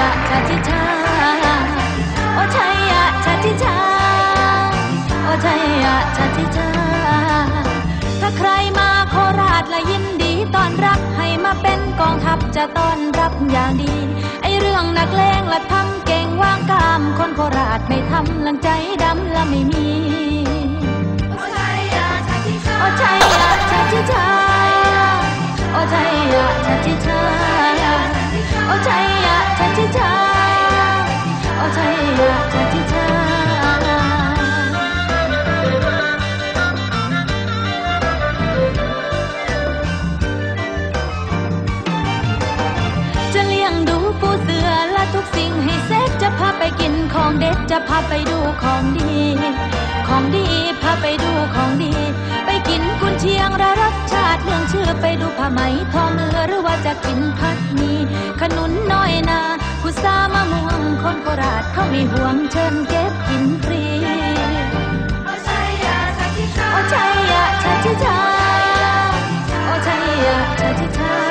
ยยะชาติชา โอชัยยะชาติชา โอชัยยะชาติชา ถ้าใครมาโคราชและยินดีต้อนรับให้มาเป็นกองทัพจะต้อนรับอย่างดี ไอเรื่องนักเลงละทำเก่งว่างกามคนโคราชไม่ทำลังใจดำและไม่มี จะพาไปดูของดี ของดีพาไปดูของดี ไปกินกุนเชียงระรสชาติเรื่องชื่อไปดูผ้าไหมทอมือหรือว่าจะกินผัดหมีขนุนน้อยนาพุทรามะม่วงคนโคราชเขาไม่ห่วงเชิญเก็บกินฟรีโอชัยยะชาติชาโอชัยยะชาติชาโอชัยยะชาติชา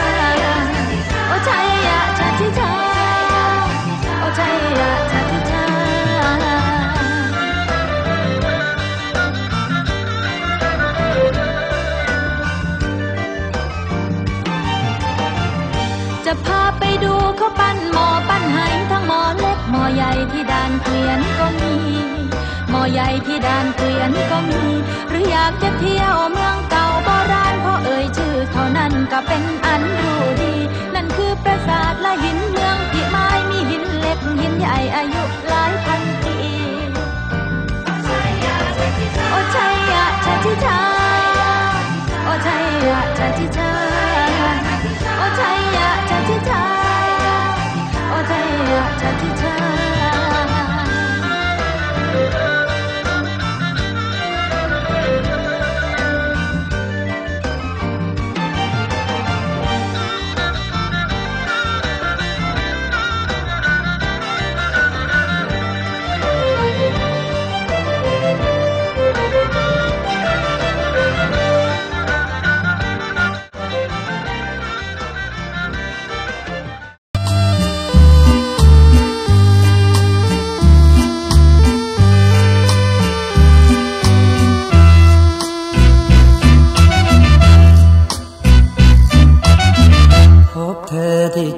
เกวียนก็มีหมอใหญ่ที่ด่านเกวียนก็มี หรืออยากจะเที่ยวเมืองเก่าโบราณเพราะเอ่ยชื่อเท่านั้นก็เป็นอันรู้ดี นั่นคือปราสาทและหินเมืองพิมายมีหินเล็กหินใหญ่อายุหลายพันปีโอชัยยะชาติชาโอชัยยะชาติชาโอชัยยะชาติชา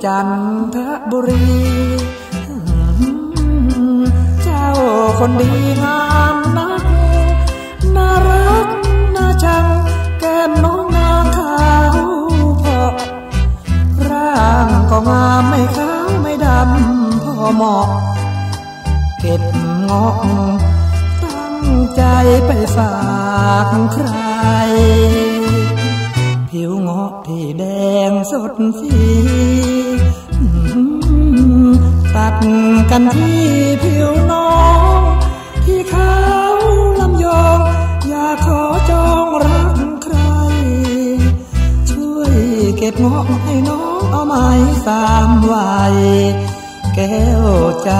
จันทบุรี เจ้าคนดีงามนักน่ารักน่าชัง แก้มน้องนางขาวพราะร่างก็งามไม่ขาวไม่ดำพอเหมาะ เก็บงอก ตั้งใจไปฝากใคร ผิวงาะที่แดงสดสี ตัดกันที่ผิวน้องที่เขาลำยองอยากขอจองรักใคร ช่วยเก็บงาะให้น้องเอาไม้สามวัยแก้วใจ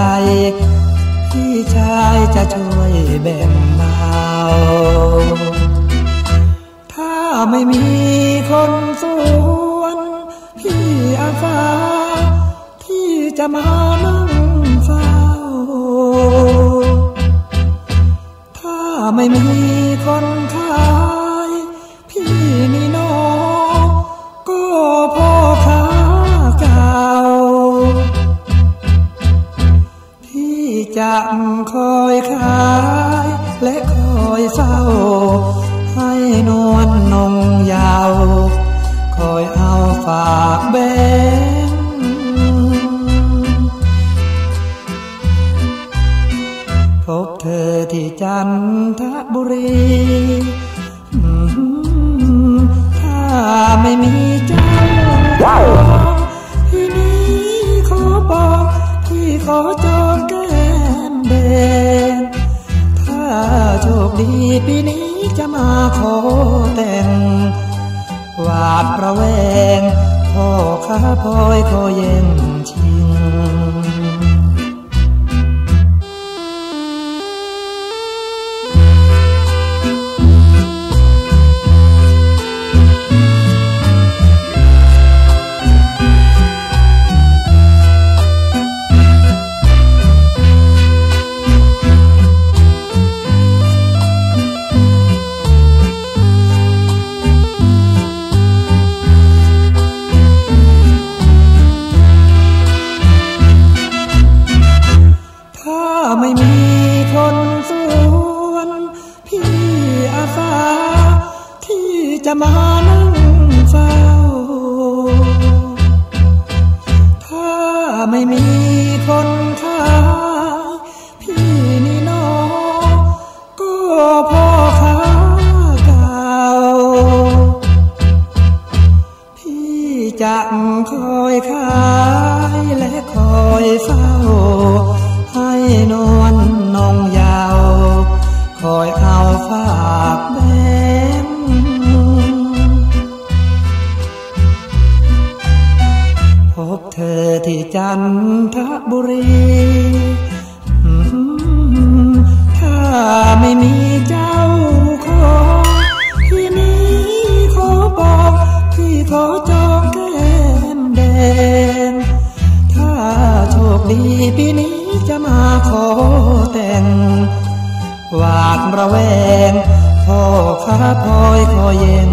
พี่ชายจะช่วยแบ่งเบาถ้าไม่มีคนสวนพี่อาสา จะมานั่งเฝ้า ถ้าไม่มีคนขาย พี่มีน้องก็พ่อค้าเก่า พี่จะคอยขาย และคอยเฝ้า ให้นวลนงยาว คอยเอาฝากแบ บเธอที่จันทบุรีถ้าไม่มีเจ้าที่นี้ขอบอกที่ขอจองแก้มแดงถ้าโชคดีปีนี้จะมาขอแต่งหวาดระแวงพ่อข้าพลอยขอแย่งชิ จะคอยขายและคอยเฝ้า ให้นวลนองยาว คอยเอาฝากแบงพบเธอที่จันทบุรีถ้าไม่มีเจ้าของที่นี้ขอบอกที่ขอจอง น ถ้าโชคดีปีนี้จะมาขอแต่ง หวาดระแวงพ่อค้าพลอยคอยเย็น